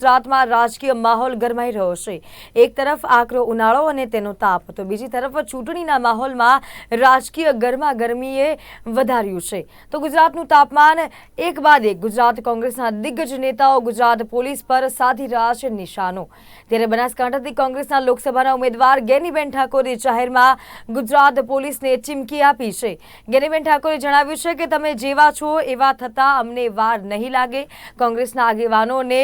ગુજરાતમાં રાજકીય માહોલ ગરમાઈ રહ્યો છે. એક તરફ આકરો ઉનાળો અને તેનો તાપ તો બીજી તરફ ચૂંટણીના માહોલમાં રાજકીય ગરમા ગરમીએ વધાર્યું છે. તો ગુજરાતનું તાપમાન એક બાદ એક. ગુજરાત કોંગ્રેસના દિગ્ગજ નેતાઓ ગુજરાત પોલીસ પર સાધી રહ્યા છે નિશાનો. ત્યારે બનાસકાંઠાથી કોંગ્રેસના લોકસભાના ઉમેદવાર ગેનીબેન ઠાકોરે જાહેરમાં ગુજરાત પોલીસને ચીમકી આપી છે. ગેનીબેન ઠાકોરે જણાવ્યું છે કે તમે જેવા છો એવા થતાં અમને વાર નહીં લાગે. કોંગ્રેસના આગેવાનોને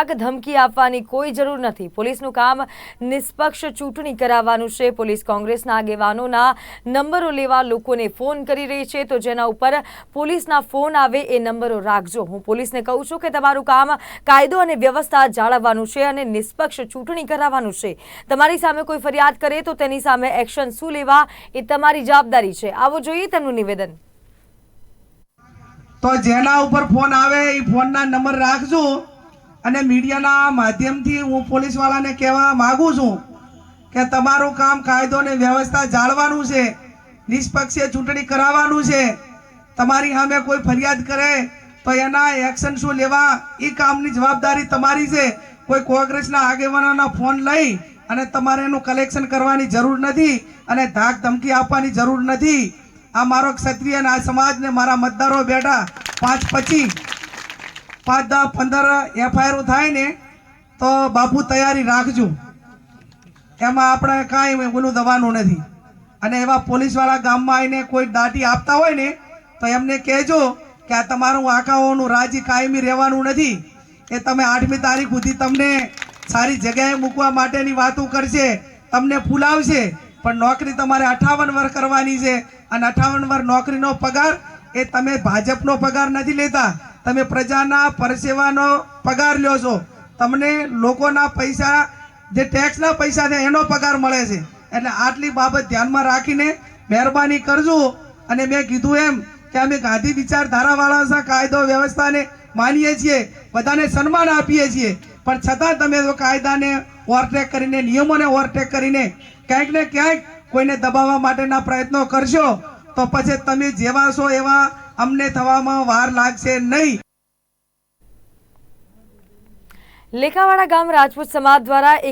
ધાક ધમકી આપવાની કોઈ જરૂર નથી. પોલીસનું કામ નિષ્પક્ષ ચૂંટણી કરાવવાનું છે. પોલીસ કોંગ્રેસના આગેવાનોના નંબરો લેવા લોકોને ફોન કરી રહી છે. તો જેના ઉપર પોલીસના ફોન આવે એ નંબરો રાખજો. હું પોલીસને કહું છું કે તમારું કામ કાયદો અને વ્યવસ્થા જાળવવાનું છે અને નિષ્પક્ષ ચૂંટણી કરાવવાનું છે. તમારી સામે કોઈ ફરિયાદ કરે તો તેની સામે એક્શન શું લેવા એ તમારી જવાબદારી છે. આવો જોઈએ તેમનું નિવેદન. તો જેના ઉપર ફોન આવે એ ફોનના નંબર રાખજો. અને મીડિયાના માધ્યમથી હું પોલીસવાળાને કહેવા માગું છું કે તમારું કામ કાયદો અને વ્યવસ્થા જાળવાનું છે, નિષ્પક્ષે ચૂંટણી કરાવવાનું છે, તમારી સામે કોઈ ફરિયાદ કરે તો એના એક્શન શું લેવા, એ કામની જવાબદારી તમારી છે. કોઈ કોંગ્રેસના આગેવાનોના ફોન લઈ અને તમારે એનું કલેક્શન કરવાની જરૂર નથી અને ધાક ધમકી આપવાની જરૂર નથી. આ મારો ક્ષત્રિય અને આ સમાજને મારા મતદારો બેઠા પાંચ પચીસ પાંચ દસ પંદર એફઆઈઆર થાય ને તો બાપુ તૈયારી રાખજો. એમાં આપણે કાંઈ ઓલું દવાનું નથી. અને એવા પોલીસવાળા ગામમાં આવીને કોઈ દાટી આપતા હોય ને તો એમને કહેજો કે આ તમારું આંકાઓનું રાજી કાયમી રહેવાનું નથી. એ તમે આઠમી તારીખ સુધી તમને સારી જગ્યાએ મૂકવા માટેની વાતો કરશે, તમને ફૂલાવશે પણ નોકરી તમારે અઠાવન વર કરવાની છે. અને અઠાવન વર નોકરીનો પગાર એ તમે ભાજપનો પગાર નથી લેતા. તમે પ્રજાના પરસેવાનો પગાર લ્યો છો. તમને લોકોના પૈસા, જે ટેક્સના પૈસા છે, એનો પગાર મળે છે. એટલે આટલી બાબત ધ્યાનમાં રાખીને મહેરબાની કરજો. અને મેં કીધું એમ કે અમે ગાંધી વિચારધારાવાળા કાયદો વ્યવસ્થાને માનીએ છીએ, બધાને સન્માન આપીએ છીએ. પણ છતાં તમે કાયદાને ઓવરટેક કરીને, નિયમોને ઓવરટેક કરીને ક્યાંક ને ક્યાંક કોઈને દબાવવા માટેના પ્રયત્નો કરશો. તો પછી તમે જેવા છો એવા અમને થવામાં વાર લાગશે નહીં. લેખાવાડા ગામ રાજપૂત સમાજ દ્વારા એક